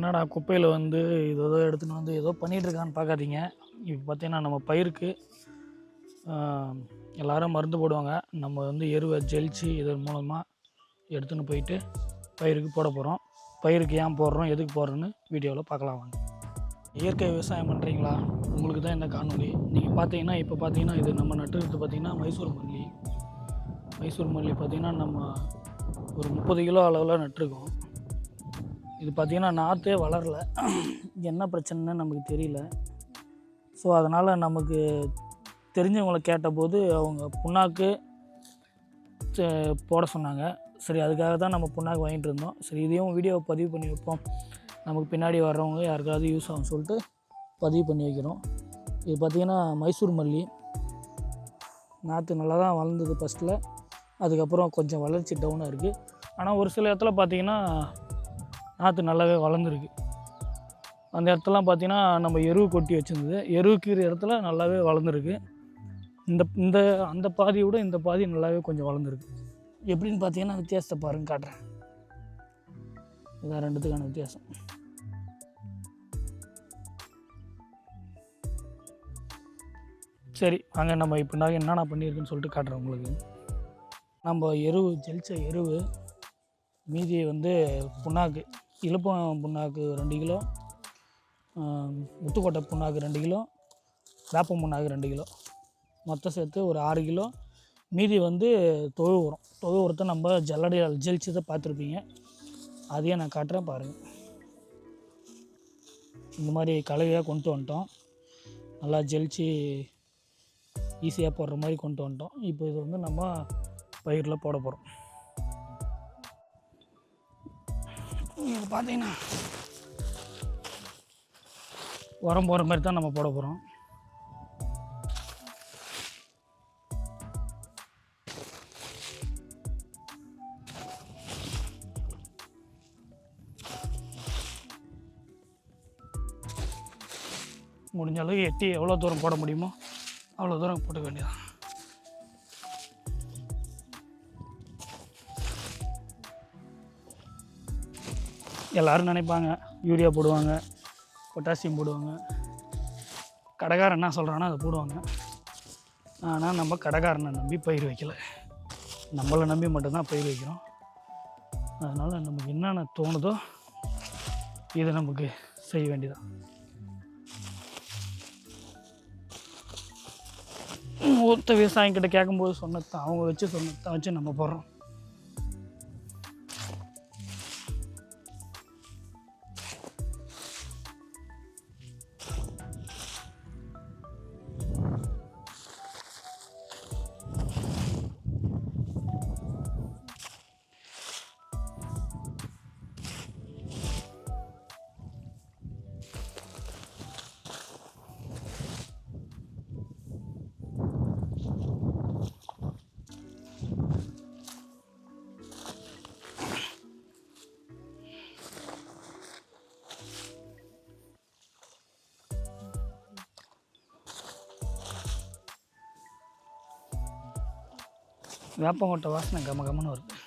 என்னடா குப்பையில் வந்து இது ஏதோ எடுத்துன்னு வந்து ஏதோ பண்ணிகிட்ருக்கான்னு பார்க்காதீங்க. இப்போ பார்த்தீங்கன்னா நம்ம பயிருக்கு எல்லோரும் மருந்து போடுவாங்க. நம்ம வந்து எருவை ஜெலிச்சு இதன் மூலமாக எடுத்துன்னு போயிட்டு பயிருக்கு போட போகிறோம் பயிருக்கு ஏன் போடுறோம் எதுக்கு போடுறோன்னு வீடியோவில் பார்க்கலாம் வாங்க. இயற்கை விவசாயம் பண்ணுறீங்களா உங்களுக்கு தான் இந்த காணொலி நீங்கள் பார்த்தீங்கன்னா இப்போ பார்த்தீங்கன்னா இது நம்ம நட்டுறது பார்த்தீங்கன்னா மைசூர் மல்லி. மைசூர் மல்லி பார்த்தீங்கன்னா நம்ம ஒரு முப்பது கிலோ அளவில் நட்டுருக்கோம். இது பார்த்திங்கன்னா நாற்றே வளரல. என்ன பிரச்சனைன்னு நமக்கு தெரியல. ஸோ அதனால் நமக்கு தெரிஞ்சவங்களை கேட்டபோது அவங்க புண்ணாக்கு போட சொன்னாங்க. சரி அதுக்காக தான் நம்ம புண்ணாக்கு வாங்கிட்டு இருந்தோம். சரி இதையும் வீடியோவை பதிவு பண்ணி வைப்போம். நமக்கு பின்னாடி வர்றவங்க யாருக்காவது யூஸ் ஆகும் சொல்லிட்டு பதிவு பண்ணி வைக்கிறோம். இது பார்த்திங்கன்னா மைசூர் மல்லி. நாற்று நல்லா தான் வளர்ந்தது ஃபஸ்ட்டில் அதுக்கப்புறம் கொஞ்சம் வளர்ச்சி டவுனாக இருக்குது ஆனால் ஒரு சில இடத்துல பார்த்திங்கன்னா நாற்று நல்லாவே வளர்ந்துருக்கு. அந்த இடத்துலலாம் பார்த்திங்கன்னா நம்ம எருவு கொட்டி வச்சுருந்தது. எருவு கீற இடத்துல நல்லாவே வளர்ந்துருக்கு. இந்த இந்த அந்த பாதியை விட இந்த பாதி நல்லாவே கொஞ்சம் வளர்ந்துருக்கு. எப்படின்னு பார்த்தீங்கன்னா வித்தியாசத்தை பாருங்க காட்டுறேன். இதான் ரெண்டுத்துக்கான வித்தியாசம். சரி அங்கே நம்ம இப்போ நான் என்னென்ன பண்ணியிருக்குன்னு சொல்லிட்டு காட்டுறேன் உங்களுக்கு. நம்ம எருவு ஜெலிச்ச எருவு மீதியை வந்து புண்ணாக்கு. இழுப்பம் புண்ணாக்கு ரெண்டு கிலோ. முத்துக்கோட்டை முத்துக்கொட்டை புண்ணாக்கு ரெண்டு கிலோ வேப்பம் புண்ணாக்கு ரெண்டு கிலோ. மொத்தம் சேர்த்து ஒரு ஆறு கிலோ. மீதி வந்து தொழு உரம். தொழு உரத்தை நம்ம ஜல்லடையால் ஜெலிச்சதை பார்த்துருப்பீங்க. அதையே நான் காட்டுறேன் பாருங்கள் இந்த மாதிரி கலவையாக கொண்டு வந்துட்டோம். நல்லா ஜெலிச்சு ஈஸியாக போடுற மாதிரி கொண்டு வந்துட்டோம். இப்போ இது வந்து நம்ம பயிரில் போட போகிறோம் இது பார்த்தீங்கன்னா உரம் போகிற மாதிரி தான் நம்ம போட போகிறோம் முடிஞ்ச அளவுக்கு எட்டி எவ்வளோ தூரம் போட முடியுமோ அவ்வளோ தூரம் போட்டுக்க வேண்டியதான் எல்லோரும் நினைப்பாங்க. யூரியா போடுவாங்க பொட்டாசியம் போடுவாங்க. கடைக்காரன் என்ன சொல்கிறானோ அதை போடுவாங்க. ஆனால் நம்ம கடைக்காரனை நம்பி பயிர் வைக்கலை. நம்மளை நம்பி மட்டும்தான் பயிர் வைக்கிறோம். அதனால் நமக்கு என்னென்ன தோணுதோ இதை நமக்கு செய்ய வேண்டியதான் ஒருத்த விவசாயிங்கிட்ட கேட்கும்போது சொன்னதான் அவங்க வச்சு சொன்னதான் வச்சு நம்ம போடுறோம். வேப்பங்கொட்டை வாசனை கம கமன்னு வருது.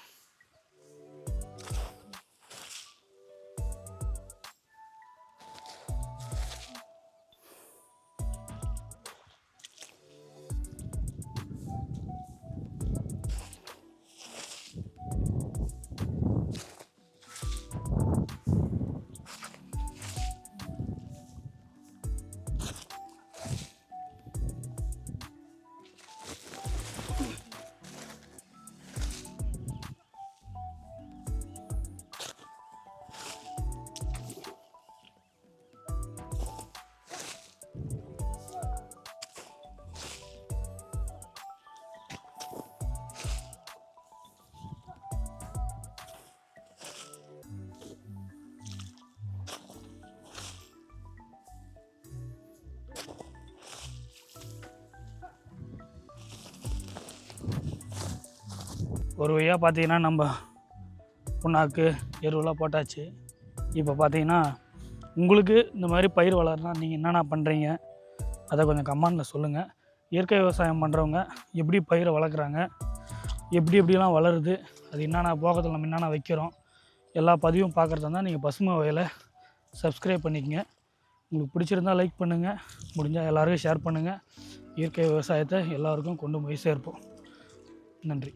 ஒரு வழியாக பார்த்தீங்கன்னா நம்ம புண்ணாக்கு எருவெல்லாம் போட்டாச்சு. இப்போ பார்த்தீங்கன்னா உங்களுக்கு இந்த மாதிரி பயிர் வளர்னா நீங்கள் என்னென்ன பண்ணுறீங்க அதை கொஞ்சம் கமெண்டில் சொல்லுங்கள் இயற்கை விவசாயம் பண்ணுறவங்க எப்படி பயிரை வளர்க்குறாங்க? எப்படி எப்படிலாம் வளருது? அது என்னென்ன போகத்தில் நம்ம என்னென்ன வைக்கிறோம்? எல்லா பதிவும் பார்க்குறதா இருந்தால் நீங்கள் பசுமை வகையில் சப்ஸ்கிரைப் பண்ணிக்கங்க. உங்களுக்கு பிடிச்சிருந்தா லைக் பண்ணுங்கள் முடிஞ்சால் எல்லாருக்கும் ஷேர் பண்ணுங்கள் இயற்கை விவசாயத்தை எல்லாருக்கும் கொண்டு போய் சேர்ப்போம். நன்றி.